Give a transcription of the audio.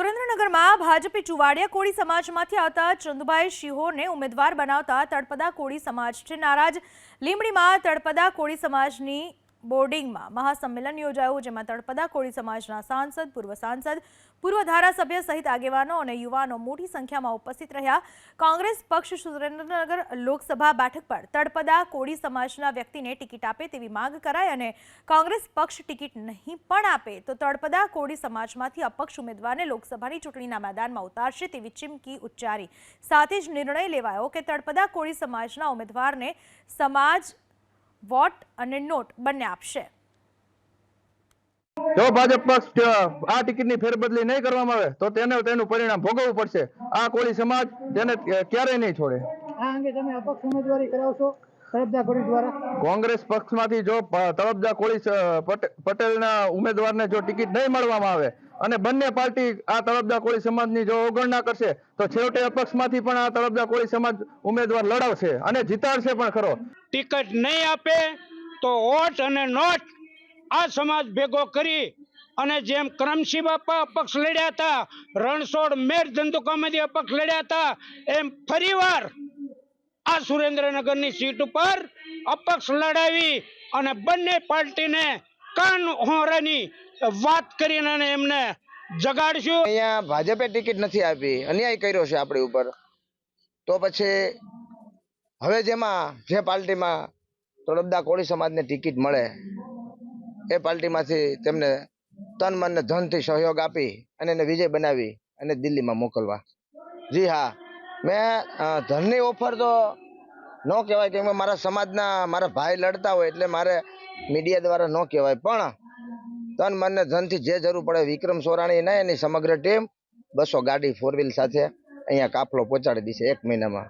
સુરેન્દ્રનગરમાં ભાજપે ચુવાડિયા કોળી સમાજમાંથી આવતા ચંદુભાઈ શિહોરને ઉમેદવાર બનાવતા તળપદા કોળી સમાજ છે. નારાજ લીંબડીમાં તળપદા કોળી સમાજની બોર્ડિંગમાં મહાસંમેલન યોજાયું, જેમાં તળપદા કોળી સમાજના સાંસદ, પૂર્વ સાંસદ, પૂર્વ ધારાસભ્ય સહિત આગેવાનો અને યુવાનો મોટી સંખ્યામાં ઉપસ્થિત રહ્યા. કોંગ્રેસ પક્ષ સુરેન્દ્રનગર લોકસભા બેઠક પર તળપદા કોળી સમાજના વ્યક્તિને ટિકિટ આપે તેવી માંગ કરાઈ અને કોંગ્રેસ પક્ષ ટિકિટ નહીં પણ આપે તો તળપદા કોળી સમાજમાંથી અપક્ષ ઉમેદવારને લોકસભાની ચૂંટણીના મેદાનમાં ઉતારશે તેવી ચીમકી ઉચ્ચારી. સાથે જ નિર્ણય લેવાયો કે તળપદા કોળી સમાજના ઉમેદવારને સમાજ વોટ અને નોટ બંને આપશે. જો ભાજપ પક્ષ આ ટિકિટની ફેરબદલી નહીં કરવામાં આવે તો તેને તેનું પરિણામ ભોગવવું પડશે. આ કોળી સમાજ તેને ક્યારેય નહીં છોડે. આ અંગે તમે અપક્ષ ઉમેદવારી કરાવશો? તરફદા કોળી દ્વારા? કોંગ્રેસ પક્ષમાંથી જો તળપદા કોળી પટેલના ઉમેદવારને જો ટિકિટ નહીં મળવામાં આવે અને બંને પાર્ટી આ તળપદા કોળી સમાજની જો અવગણના કરશે તો છેવટે અપક્ષમાંથી પણ આ તળપદા કોળી સમાજ ઉમેદવાર લડાવશે અને જીતાડશે પણ ખરો. ટિકિટ નહીં આપે તો ઓટ અને નોટ આ સમાજ ભેગો કરી અને જેમ કરમસિંહ બાપા અપક્ષ લડ્યા હતા રણછોડ મેર ધંધુકામાંથી અપક્ષ લડ્યા હતા એમ ફરીવાર આ સુરેન્દ્રનગરની સીટ ઉપર અપક્ષ લડાવી અને બંને પાર્ટીને કાન હોરાની વાત કરીને એમને જગાડશું. અહીંયા ભાજપે ટિકિટ નથી આપી, અન્યાય કર્યો છે આપણી ઉપર. તો પછી હવે જેમાં, જે પાર્ટીમાં તળબદા કોળી સમાજને ટિકિટ મળે, એ પાર્ટીમાંથી તેમને તન મન ધનથી સહયોગ આપી અને એને વિજય બનાવી અને દિલ્હીમાં મોકલવા. જી હા. મેં ધનની ઓફર તો ન કહેવાય, કેમ કે મારા સમાજના મારા ભાઈ લડતા હોય એટલે મારે મીડિયા દ્વારા ન કહેવાય. પણ તન મને ધનથી જે જરૂર પડે વિક્રમ સોરાણી ને એની સમગ્ર ટીમ બસો ગાડી ફોર વ્હીલ સાથે અહીંયા કાફલો પહોંચાડી દીશે એક મહિનામાં.